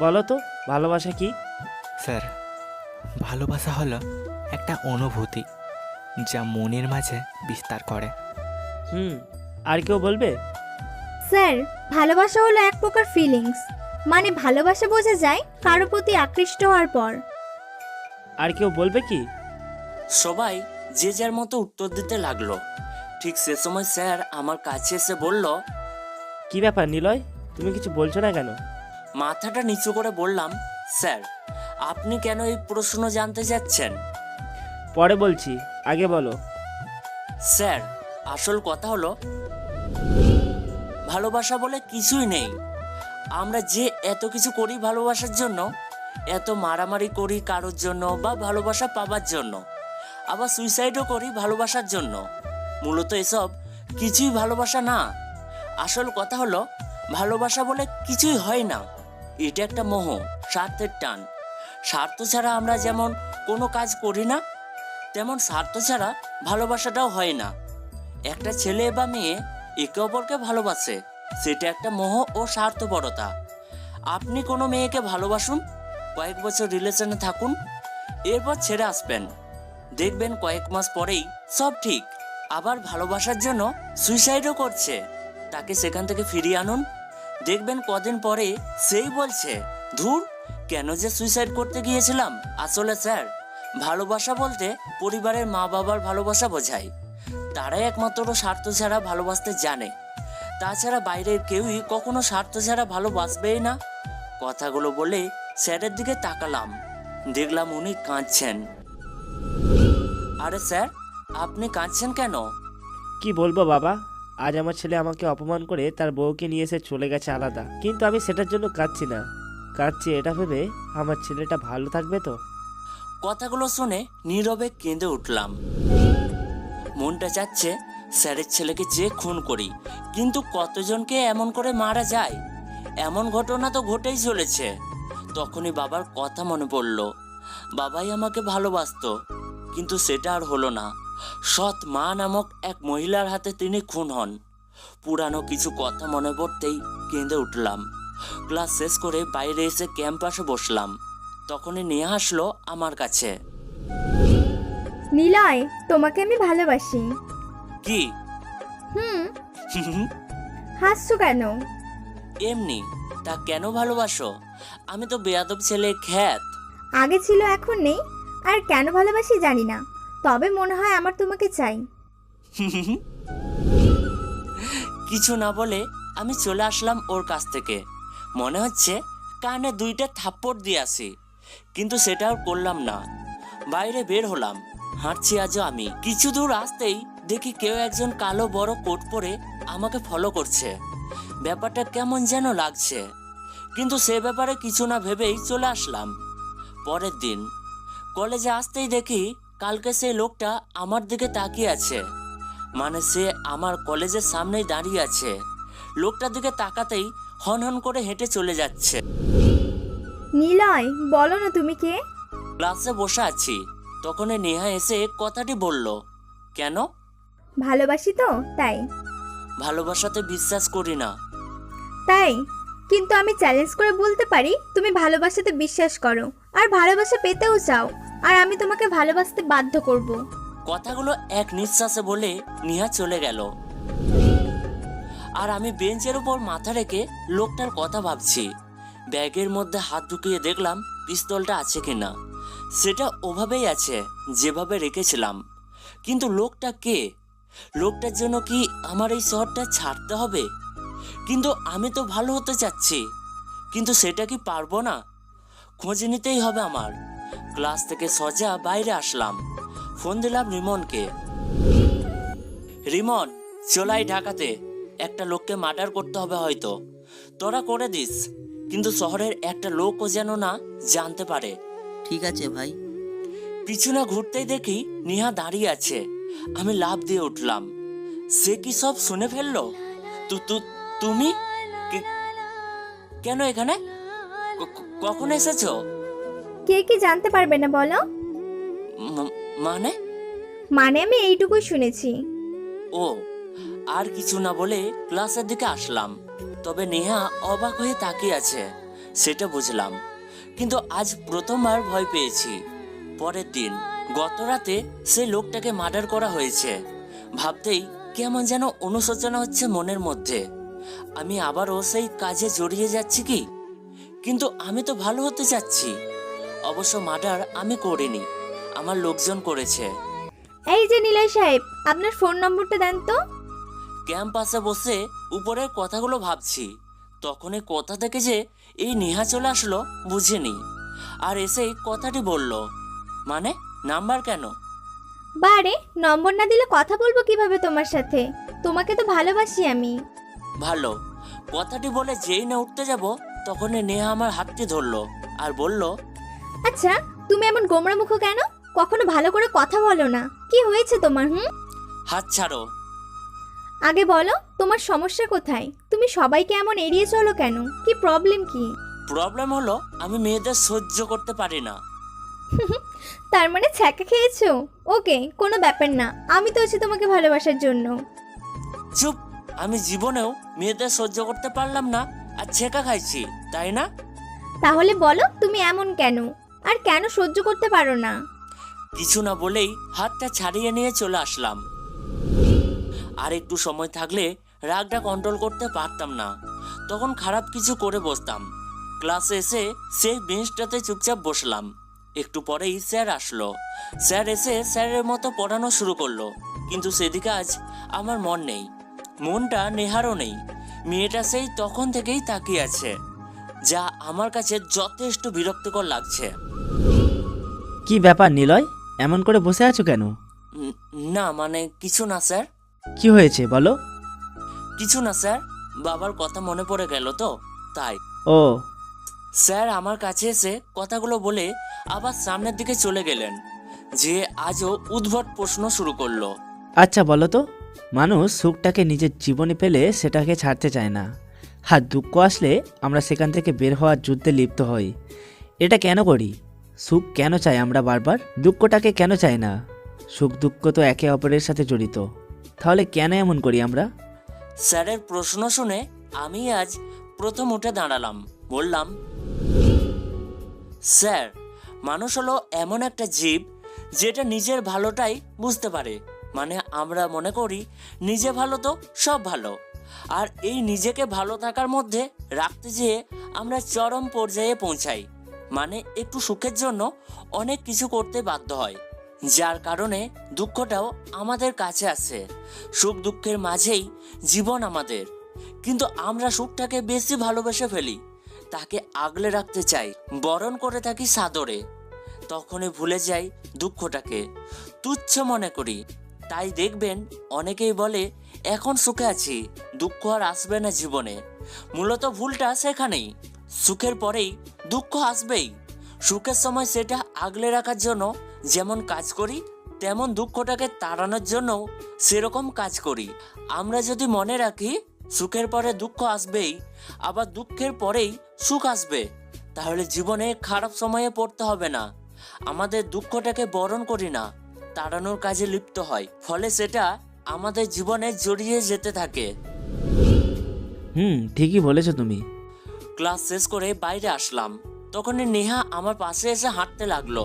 বলো তো ভালোবাসা কি? স্যার ভালোবাসা হলো একটা অনুভূতি যা মনের মাঝে বিস্তার করে। হুম আর কেউ বলবে? স্যার ভালোবাসা হলো এক প্রকার ফিলিংস মানে ভালোবাসা বোঝা যায় কারও প্রতি আকৃষ্ট হওয়ার পর। আর কেউ বলবে কি? সবাই যে যার মতো উত্তর দিতে লাগল। ঠিক সে সময় স্যার আমার কাছে এসে বলল কি ব্যাপার নিলয়? তুমি কিছু বলছো না কেন? মাথাটা নিচু করে বললাম স্যার আপনি কেন এই প্রশ্ন জানতে চাচ্ছেন পরে বলছি আগে বলো। স্যার আসল কথা হলো ভালোবাসা বলে কিছুই নেই। আমরা যে এত কিছু করি ভালোবাসার জন্য এত মারামারি করি কারোর জন্য বা ভালোবাসা পাবার জন্য আবার সুইসাইডও করি ভালোবাসার জন্য। মূলত এসব কিছুই ভালোবাসা না। আসল কথা হলো ভালোবাসা বলে কিছুই হয় না। এটা একটা মোহ, স্বার্থের টান। স্বার্থ ছাড়া আমরা যেমন কোনো কাজ করি না, তেমন স্বার্থ ছাড়া ভালোবাসাটাও হয় না। একটা ছেলে বা মেয়ে একে অপরকে ভালোবাসে, সেটা একটা মোহ ও স্বার্থপরতা। আপনি কোনো মেয়েকে ভালোবাসুন, কয়েক বছর রিলেশনে থাকুন, এরপর ছেড়ে আসবেন। দেখবেন কয়েক মাস পরেই সব ঠিক, আবার ভালোবাসার জন্য সুইসাইডও করছে। তাকে সেখান থেকে ফিরিয়ে আনুন দেখবেন কদিন পরে সেই বলছে, ধুর, কেন যে সুইসাইড করতে গিয়েছিলাম? আসলে স্যার, ভালোবাসা বলতে পরিবারের মা বাবার ভালোবাসা বোঝায়। তারাই একমাত্র স্বার্থ ছাড়া ভালোবাসতে জানে। তাছাড়া বাইরের কেউই কখনো স্বার্থ ছাড়া ভালোবাসবেই না। কথাগুলো বলে স্যারের দিকে তাকালাম। দেখলাম উনি কাঁদছেন। আরে স্যার, আপনি কাঁদছেন কেন? কি বলব বাবা? আজ আমার ছেলে আমাকে অপমান করে তার বউকে নিয়ে এসে চলে গেছে আলাদা। কিন্তু আমি সেটার জন্য কাঁদছি না। কাঁদছি এটা ভেবে আমার ছেলেটা ভালো থাকবে তো? কথাগুলো শুনে নীরবে কেঁদে উঠলাম। মনটা চাচ্ছে স্যারের ছেলেকে যে খুন করি, কিন্তু কতজনকে এমন করে মারা যায়? এমন ঘটনা তো ঘটেই চলেছে। তখনই বাবার কথা মনে পড়ল। বাবাই আমাকে ভালোবাসতো, কিন্তু সেটা আর হলো না। সৎ মা নামক এক মহিলার হাতে তিনি খুন হন। পুরানো কিছু কথা মনে পড়তেই কেঁদে উঠলাম। ক্লাস শেষ করে বাইরে এসে ক্যাম্পাসে বসলাম। তখনই নিয়ে আসলো আমার কাছে। নিলয় তোমাকে আমি ভালোবাসি। কি? হুম। হাসছো কেন? এমনি তা কেন ভালোবাসো? আমি তো বেয়াদব ছেলে খ্যাত। আগে ছিল এখন নেই। আর কেন ভালোবাসি জানি না। তবে মনে হয় আমার তোমাকে চাই। কিছু না বলে আমি চলে আসলাম ওর কাছ থেকে। মনে হচ্ছে কানে দুইটা থাপ্পড় দিয়ে আসি কিন্তু সেটা আর করলাম না। বাইরে বের হলাম, হাঁটছি আজও আমি। কিছু দূর আসতেই দেখি কেউ একজন কালো বড় কোট পরে আমাকে ফলো করছে। ব্যাপারটা কেমন যেন লাগছে, কিন্তু সে ব্যাপারে কিছু না ভেবেই চলে আসলাম। পরের দিন, কলেজে আসতেই দেখি কালকে সেই লোকটা আমার দিকে তাকিয়ে আছে। মানে সে আমার কলেজের সামনেই দাঁড়িয়ে আছে। লোকটার দিকে তাকাতেই হন হন করে হেঁটে চলে যাচ্ছে। নিলয় বলো না তুমি কে? ক্লাসে বসে আছি। তখনই নেহা এসে কথাটি বলল কেন? ভালোবাসি তো তাই। ভালোবাসাতে বিশ্বাস করি না। তাই? কিন্তু আমি চ্যালেঞ্জ করে বলতে পারি তুমি ভালোবাসাতে বিশ্বাস করো। আর ভালোবাসা পেতেও চাও। আর আমি তোমাকে ভালোবাসতে বাধ্য করব। কথাগুলো এক নিঃশ্বাসে বলে নিহা চলে গেল। আর আমি বেঞ্চের উপর মাথা রেখে লোকটার কথা ভাবছি। ব্যাগের মধ্যে হাত ঢুকিয়ে দেখলাম পিস্তলটা আছে কিনা। সেটা ওভাবেই আছে, যেভাবে রেখেছিলাম। কিন্তু লোকটা কে? লোকটার জন্য কি আমার এই শহরটা ছাড়তে হবে? কিন্তু আমি তো ভালো হতে চাচ্ছি। কিন্তু সেটা কি পারব না? খোঁজ নিতেই হবে আমার। ক্লাস থেকে সজা বাইরে আসলাম। ফোন দিলাম রিমনকে। রিমন চলাই ঢাকাতে। একটা লোককে মার্ডার করতে হবে হয়তো। তোরা করে দিস কিন্তু শহরের একটা লোকও যেন না জানতে পারে। ঠিক আছে ভাই। পিছনে ঘুরতেই দেখি নিহা দাঁড়িয়ে আছে। আমি লাভ দিয়ে উঠলাম। সে কি সব শুনে ফেলল? তু তু তুমি? কেন এখানে? কখন এসেছ? কে কি জানতে পারবে না বলো? ম- মানে? মানে আমি এইটুকুই শুনেছি। ও আর কিছু না বলে ক্লাসের দিকে আসলাম। তবে নেহা অবাক হয়ে তাকিয়ে আছে সেটা বুঝলাম। কিন্তু আজ প্রথমবার ভয় পেয়েছি। পরের দিন গত রাতে সেই লোকটাকে মার্ডার করা হয়েছে। ভাবতেই কেমন যেন অনুশোচনা হচ্ছে মনের মধ্যে। আমি আবারও সেই কাজে জড়িয়ে যাচ্ছি কি? কিন্তু আমি তো ভালো হতে চাচ্ছি। অবশ্য মার্ডার আমি করিনি আমার লোকজন করেছে। এই যে নিলয় সাহেব আপনার ফোন নম্বরটা দেন তো। ক্যাম্পাসে বসে উপরের কথাগুলো ভাবছি তখনই কথা থেকে যে এই নেহা চলে আসলো বুঝিনি। আর এসেই কথাটি বলল মানে নাম্বার কেন? বারে নম্বর না দিলে কথা বলব কীভাবে তোমার সাথে? তোমাকে তো ভালোবাসি আমি। ভালো কথাটি বলে যেই না উঠতে যাব তখনই নেহা আমার হাতটি ধরলো আর বলল আচ্ছা তুমি এমন গোমরা মুখো কেন? কখনো ভালো করে কথা বলো না। কি হয়েছে তোমার হুম? হাত ছাড়ো। আগে বলো তোমার সমস্যা কোথায়? তুমি সবাইকে এমন এড়িয়ে চলো কেন? কি প্রবলেম কি? প্রবলেম হলো আমি মেয়েদের সহ্য করতে পারি না। তার মানে ছ্যাঁকা খেয়েছো? ওকে কোনো ব্যাপার না। আমি তো আছি তোমাকে ভালোবাসার জন্য। চুপ! আমি জীবনেও মেয়েদের সহ্য করতে পারলাম না আর ছেঁকা খাইছি তাই না? তাহলে বলো তুমি এমন কেন? আর কেন সহ্য করতে পারো না? কিছু না বলেই হাতটা ছাড়িয়ে নিয়ে চলে আসলাম। আর একটু সময় থাকলে রাগটা কন্ট্রোল করতে পারতাম না। তখন খারাপ কিছু করে বসতাম। ক্লাসে এসে সেই বেঞ্চটাতে চুপচাপ বসলাম। একটু পরেই স্যার আসলো। স্যার এসে স্যারের মতো পড়ানো শুরু করল। কিন্তু সেদিকে আজ আমার মন নেই। মনটা নেহারও নেই। মেয়েটা সেই তখন থেকেই তাকিয়ে আছে, যা আমার কাছে যথেষ্ট বিরক্তিকর লাগছে। কি ব্যাপার নিলয়? এমন করে বসে আছো কেন? না মানে কিছু না স্যার। কি হয়েছে বলো। কিছু না স্যার। বাবার কথা মনে পড়ে গেল তো তাই। ও। স্যার আমার কাছে এসে কথাগুলো বলে আবার সামনের দিকে চলে গেলেন যে আজও উদ্ভট প্রশ্ন শুরু করল। আচ্ছা বলো তো। মানুষ সুখটাকে নিজের জীবনে পেলে সেটাকে ছাড়তে চায় না। আর দুঃখ আসলে আমরা সেখান থেকে বের হওয়ার যুদ্ধে লিপ্ত হই। এটা কেন করি? সুখ কেন চাই আমরা বারবার? দুঃখটাকে কেন চাই না? সুখ দুঃখ তো একে অপরের সাথে জড়িত। তাহলে কেন এমন করি আমরা? স্যারের প্রশ্ন শুনে আমি আজ প্রথম উঠে দাঁড়ালাম। বললাম, স্যার, মানুষ হলো এমন একটা জীব যেটা নিজের ভালোটাই বুঝতে পারে। মানে আমরা মনে করি নিজে ভালো তো সব ভালো। আর এই নিজেকে ভালো থাকার মধ্যে রাখতে যেয়ে আমরা চরম পর্যায়ে পৌঁছাই। মানে একটু সুখের জন্য অনেক কিছু করতে বাধ্য হয়। যার কারণে দুঃখটাও আমাদের কাছে আসে সুখ দুঃখের মাঝেই জীবন আমাদের। কিন্তু আমরা সুখটাকে বেশি ভালোবেসে ফেলি, তাকে আগলে রাখতে চাই, বরণ করে থাকি সাদরে। তখনই ভুলে যাই দুঃখটাকে। তুচ্ছ মনে করি। তাই দেখবেন অনেকেই বলে, এখন সুখে আছি, দুঃখ আর আসবে না জীবনে। মূলত ভুলটা সেখানেই। সুখের পরেই দুঃখ আসবেই। সুখের সময় সেটা আগলে রাখার জন্য যেমন কাজ করি, তেমন দুঃখটাকে তাড়ানোর জন্যও সেরকম কাজ করি। আমরা যদি মনে রাখি, সুখের পরে দুঃখ আসবেই, আবার দুঃখের পরেই সুখ আসবে, তাহলে জীবনে খারাপ সময়ে পড়তে হবে না। আমাদের দুঃখটাকে বরণ করি না, তাড়ানোর কাজে লিপ্ত হয়, ফলে সেটা আমাদের জীবনে জড়িয়ে যেতে থাকে। হুম, ঠিকই বলেছ তুমি। ক্লাস শেষ করে বাইরে আসলাম। তখনই নেহা আমার পাশে এসে হাঁটতে লাগল।